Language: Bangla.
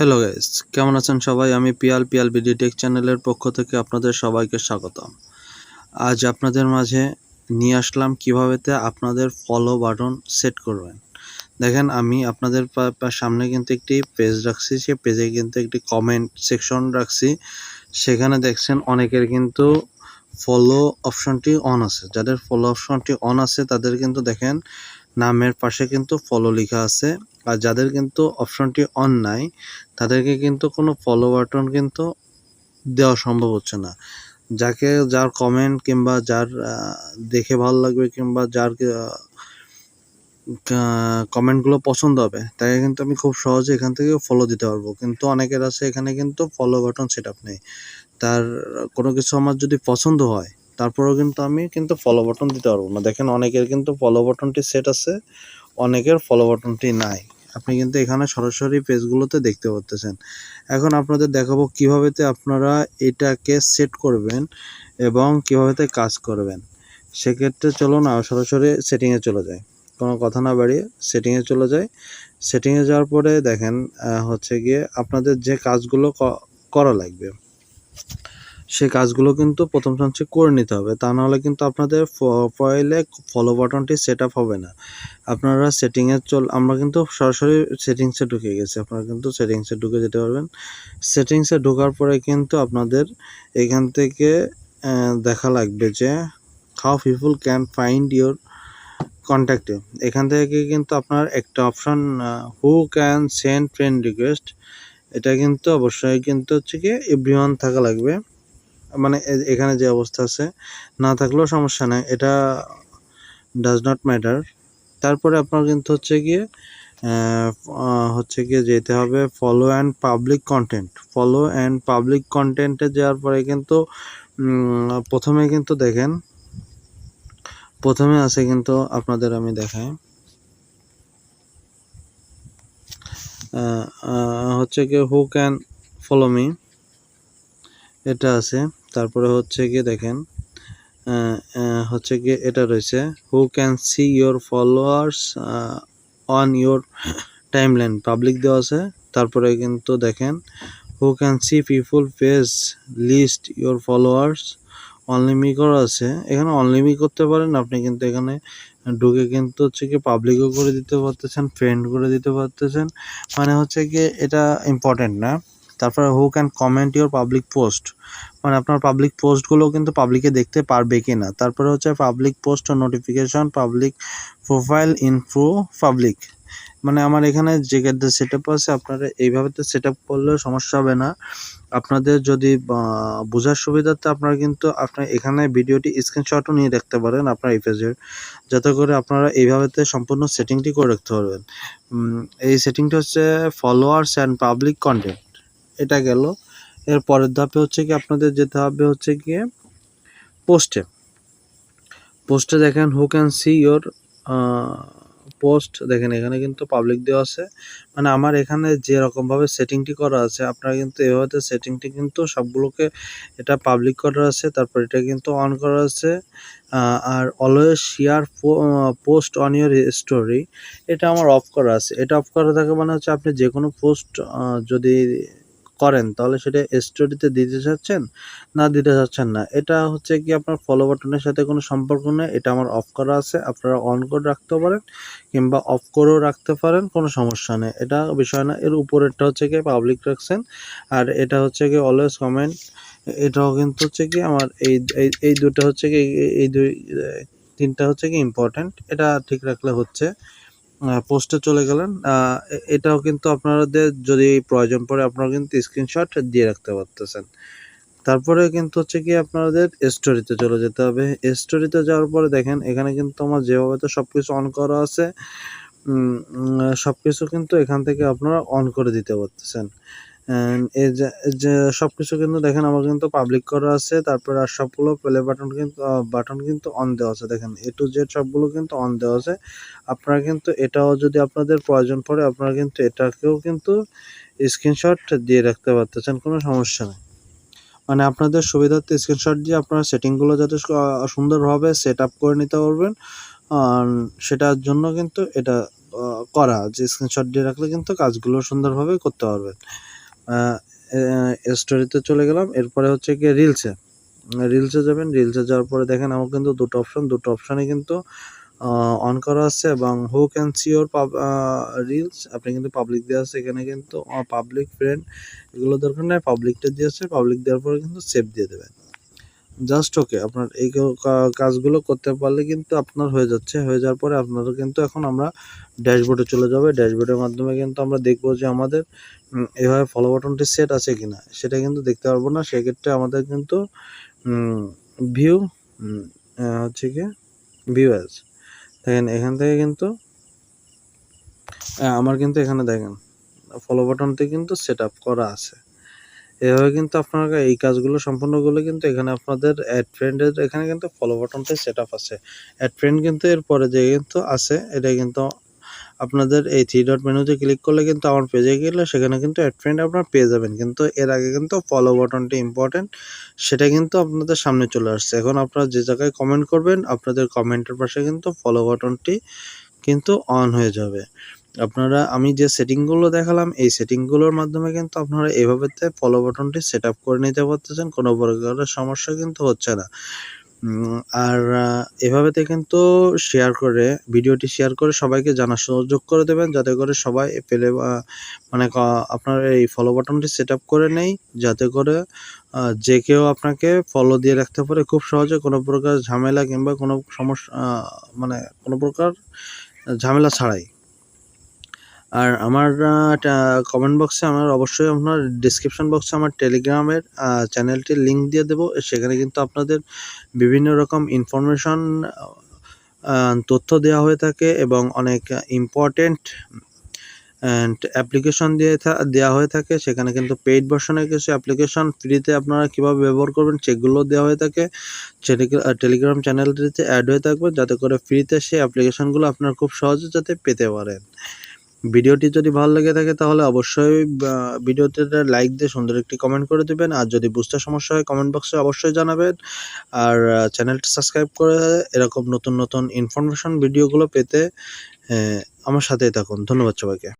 হ্যালো গাইস কেমন আছেন সবাই? আমি পিয়াল পিয়াল বিডি টেক চ্যানেলের পক্ষ থেকে আপনাদের সবাইকে স্বাগতম। আজ আপনাদের মাঝে নিয়ে আসলাম কীভাবেতে আপনাদের ফলো বাটন সেট করবেন। দেখেন, আমি আপনাদের সামনে কিন্তু একটি পেজ রাখছি সে পেজে কিন্তু একটি কমেন্ট সেকশন রাখছি। সেখানে দেখছেন অনেকের কিন্তু ফলো অপশনটি অন আছে। যাদের ফলো অপশনটি অন আছে, তাদের কিন্তু দেখেন নামের পাশে কিন্তু ফলো লেখা আছে। আর যাদের কিন্তু অপশনটি অন নাই, তাদেরকে কিন্তু কোনো ফলো বাটন কিন্তু দেওয়া সম্ভব হচ্ছে না। যাকে যার কমেন্ট কিংবা যার দেখে ভালো লাগবে কিংবা যার কমেন্টগুলো পছন্দ হবে, তাকে কিন্তু আমি খুব সহজে এখান থেকে ফলো দিতে পারব। কিন্তু অনেকের আছে এখানে কিন্তু ফলো বাটন সেট আপ নেই। তার কোনো কিছু আমার যদি পছন্দ হয় তারপরেও কিন্তু আমি কিন্তু ফলো বাটন দিতে পারব না। দেখেন অনেকের কিন্তু ফলো বাটনটি সেট আছে, অনেকের ফলো বাটনটি নাই। আপনি কিন্তু এখানে সরাসরি পেজগুলোতে দেখতে পাচ্ছেন এখন আপনাদের দেখাবো কিভাবেতে আপনারা এটাকে সেট করবেন এবং কিভাবেতে কাজ করবেন। সেক্ষেত্রে চলুন আর সরাসরি সেটিংয়ে চলে যায় কোনো কথা না বাড়িয়ে সেটিংয়ে চলে যায় সেটিংয়ে যাওয়ার পরে দেখেন হচ্ছে গিয়ে আপনাদের যে কাজগুলো করা লাগবে। সেই কাজগুলো কিন্তু প্রথম চান্সে করে নিতে হবে। তা নাহলে কিন্তু আপনাদের প্রোফাইলে ফলো বাটনটি সেট আপ হবে না। আপনারা সেটিংয়ে চল, আমরা কিন্তু সরাসরি সেটিংসে ঢুকে গেছি। আপনারা কিন্তু সেটিংসে ঢুকে যেতে পারবেন। সেটিংসে ঢোকার পরে কিন্তু আপনাদের এখান থেকে দেখা লাগবে যে how people can find your কন্ট্যাক্টে এখান থেকে কিন্তু আপনার একটা option who can send friend request এটা কিন্তু অবশ্যই কিন্তু হচ্ছে কি এভরিওয়ান থাকা লাগবে। মানে এখানে যে অবস্থা আছে, না থাকলেও সমস্যা নাই। এটা ডাজ নট ম্যাটার তারপরে আপনার কিন্তু হচ্ছে গিয়ে হচ্ছে গিয়ে যেতে হবে follow and public content follow and public কন্টেন্টে যাওয়ার পরে কিন্তু প্রথমে কিন্তু দেখেন, প্রথমে আছে কিন্তু আপনাদের আমি দেখাই। হচ্ছে গিয়ে হু ক্যান ফলো মি এটা আছে। তারপরে হচ্ছে গিয়ে দেখেন হচ্ছে গিয়ে এটা রয়েছে who can see your followers on your timeline public দেওয়া আছে, তারপরে কিন্তু দেখেন who can see people page list your followers only me করা আছে, এখানে অনলিমি করতে পারেন, আপনি কিন্তু এখানে ঢুকে কিন্তু হচ্ছে কি পাবলিকও করে দিতে পারতেছেন ফ্রেন্ড করে দিতে পারতেছেন মানে হচ্ছে কি এটা ইম্পর্টেন্ট না। তারপরে who can comment your public post মানে আপনার পাবলিক পোস্টগুলো কিন্তু পাবলিকে দেখতে পারবে কি না তারপরে হচ্ছে পাবলিক পোস্ট ও notification public profile info public মানে আমার এখানে যে সেট আপ আছে, আপনারা এইভাবে তো সেট আপ করলেও সমস্যা হবে না। আপনাদের যদি বোঝার সুবিধার্থে আপনারা কিন্তু আপনার এখানে ভিডিওটি স্ক্রিনশটও নিয়ে রাখতে পারেন আপনার এই পেজের যাতে করে আপনারা এইভাবেতে সম্পূর্ণ সেটিংটি করে রাখতে পারবেন। এই সেটিংটা হচ্ছে ফলোয়ার্স অ্যান্ড পাবলিক কন্টেন্ট এটা গেল। এর পরের ধাপে হচ্ছে কি আপনাদের যেতে হবে হচ্ছে গিয়ে পোস্টে। পোস্টে দেখেন who can see your post দেখেন এখানে কিন্তু পাবলিক দেওয়া আছে। মানে আমার এখানে যে রকমভাবে সেটিংটি করা আছে, আপনারা কিন্তু এভাবে সেটিংটি কিন্তু সবগুলোকে এটা পাবলিক করা আছে, তারপর এটা কিন্তু অন করা আছে। আর always share post on your story এটা আমার অফ করা আছে। এটা অফ করা থাকে মানে হচ্ছে আপনি যে কোনো পোস্ট যদি করেন, তাহলে সেটা স্টোরিতে দিতে চাচ্ছেন না দিতে চাচ্ছেন না? এটা হচ্ছে কি আপনার ফলো বাটনের সাথে কোনো সম্পর্ক নেই, এটা আমার অফ করা আছে, আপনারা অন করে রাখতে পারেন কিংবা অফ করেও রাখতে পারেন, কোনো সমস্যা নেই। এটা বিষয় না, এর উপরেরটা হচ্ছে কি পাবলিক রাখছেন, আর এটা হচ্ছে কি অলওয়েজ কমেন্ট এটাও কিন্তু হচ্ছে কি আমার এই, এই- দুটো হচ্ছে কি, এই- এই দুই, তিনটা হচ্ছে কি ইম্পর্ট্যান্ট এটা ঠিক রাখলে হচ্ছে। পোস্টে চলে গেলেন। এটাও কিন্তু আপনাদের যদি প্রয়োজন পড়ে আপনারা কিন্তু স্ক্রিনশট দিয়ে রাখতে পারতেছেন। তারপরে কিন্তু হচ্ছে কি আপনাদের স্টোরিতে চলে যেতে হবে। স্টোরিতে যাওয়ার পরে দেখেন, এখানে কিন্তু আমার যেভাবে তো সব কিছু অন করা আছে সব কিছু কিন্তু এখান থেকে আপনারা অন করে দিতে পারতেছেন। যে সব কিছু কিন্তু দেখেন, আমার কিন্তু পাবলিক করা আছে। তারপরে আর সবগুলো প্লে বাটন কিন্তু বাটন কিন্তু অন দেওয়া আছে। দেখেন এ টু জেড সবগুলো কিন্তু অন দেওয়া আছে। আপনারা কিন্তু এটাও যদি আপনাদের প্রয়োজন পড়ে, আপনারা কিন্তু এটাকেও কিন্তু স্ক্রিনশট দিয়ে রাখতে পারতেছেন, কোনো সমস্যা নেই। মানে আপনাদের সুবিধার্থে স্ক্রিনশট দিয়ে আপনারা সেটিংগুলো যাতে সুন্দরভাবে সেট আপ করে নিতে পারবেন। সেটার জন্য কিন্তু এটা করা, যে স্ক্রিনশট দিয়ে রাখলে কিন্তু কাজগুলো সুন্দরভাবে করতে পারবেন। স্টোরিতে চলে গেলাম। এরপরে হচ্ছে কি রিলসে রিলসে যাবেন। রিলসে যাওয়ার পরে দেখেন, আমার কিন্তু দুটো অপশান দুটো অপশানে কিন্তু অন করা আছে এবং হু ক্যান সিওর পাব রিলস আপনি কিন্তু পাবলিক দেওয়া আছে, এখানে কিন্তু পাবলিক ফ্রেন্ড এগুলো দরকার নেই। পাবলিকটা দিয়ে আসছে পাবলিক দেওয়ার পরে কিন্তু সেভ দিয়ে দেবেন। জাস্ট ওকে আপনার এই কাজগুলো করতে পারলে কিন্তু আপনার হয়ে যাচ্ছে, হয়ে যাওয়ার পরে আপনারা কিন্তু এখন আমরা ড্যাশবোর্ডে চলে যাবে। ড্যাশবোর্ডের মাধ্যমে কিন্তু আমরা দেখব যে আমাদের এভাবে ফলো বাটনটি সেট আছে কিনা। সেটা কিন্তু দেখতে পারব না। সেক্ষেত্রে আমাদের কিন্তু ভিউ হচ্ছে কি ভিউ অ্যাজ দেখেন, এখান থেকে কিন্তু আমার কিন্তু এখানে দেখেন ফলো বাটনটি কিন্তু সেট আপ করা আছে। এভাবে কিন্তু আপনারা এই কাজগুলো সম্পূর্ণ করলে কিন্তু এখানে আপনাদের অ্যাড ফ্রেন্ডের এখানে কিন্তু ফলো বাটনটা সেট আপ আছে। অ্যাড ফ্রেন্ড কিন্তু এরপরে যে কিন্তু আছে, এটা কিন্তু আপনাদের এই থ্রি ডট মেনুতে ক্লিক করলে কিন্তু আমার পেজে গেলে সেখানে কিন্তু অ্যাড ফ্রেন্ড আপনার পেয়ে যাবেন। কিন্তু এর আগে কিন্তু ফলো বাটনটি ইম্পর্টেন্ট সেটা কিন্তু আপনাদের সামনে চলে আসছে। এখন আপনারা যে জায়গায় কমেন্ট করবেন, আপনাদের কমেন্টের পাশে কিন্তু ফলো বাটনটি কিন্তু অন হয়ে যাবে। আপনারা, আমি যে সেটিংগুলো দেখালাম, এই সেটিংগুলোর মাধ্যমে কিন্তু আপনারা এভাবে ফলো বাটনটি সেট করে নিতে পারতেছেন, কোনো প্রকারের সমস্যা কিন্তু হচ্ছে না। আর এভাবেতে কিন্তু শেয়ার করে, ভিডিওটি শেয়ার করে সবাইকে জানার সুযোগ করে দেবেন, যাতে করে সবাই পেলে মানে আপনার এই ফলো বাটনটি সেট করে নেই, যাতে করে যে কেউ আপনাকে ফলো দিয়ে রাখতে পারে খুব সহজে, কোনো প্রকার ঝামেলা কিংবা কোনো সমস্যা মানে কোনো প্রকার ঝামেলা ছাড়াই। আর আমার কমেন্ট বক্সে আমার অবশ্যই আপনার ডিসক্রিপশন বক্সে আমার টেলিগ্রামের চ্যানেলটির লিঙ্ক দিয়ে দেবো। সেখানে কিন্তু আপনাদের বিভিন্ন রকম ইনফরমেশন তথ্য দেওয়া হয়ে থাকে এবং অনেক ইম্পর্টেন্ট অ্যান্ড অ্যাপ্লিকেশন দিয়ে দেওয়া হয়ে থাকে। সেখানে কিন্তু পেইড ভার্সনের কিছু অ্যাপ্লিকেশন ফ্রিতে আপনারা কীভাবে ব্যবহার করবেন সেগুলো দেওয়া হয়ে থাকে। টেলিগ্রাম চ্যানেলটিতে অ্যাড হয়ে থাকবে। যাতে করে ফ্রিতে সেই অ্যাপ্লিকেশনগুলো আপনারা খুব সহজে যাতে পেতে পারেন। ভিডিওটি যদি ভালো লেগে থাকে তাহলে অবশ্যই ভিডিওতে লাইক দিয়ে সুন্দর একটি কমেন্ট করে দেবেন। আর যদি বুঝতে সমস্যা হয় কমেন্ট বক্সে অবশ্যই জানাবেন। আর চ্যানেলটি সাবস্ক্রাইব করে এরকম নতুন নতুন ইনফরমেশন ভিডিওগুলো পেতে আমার সাথেই থাকুন। ধন্যবাদ সবাইকে।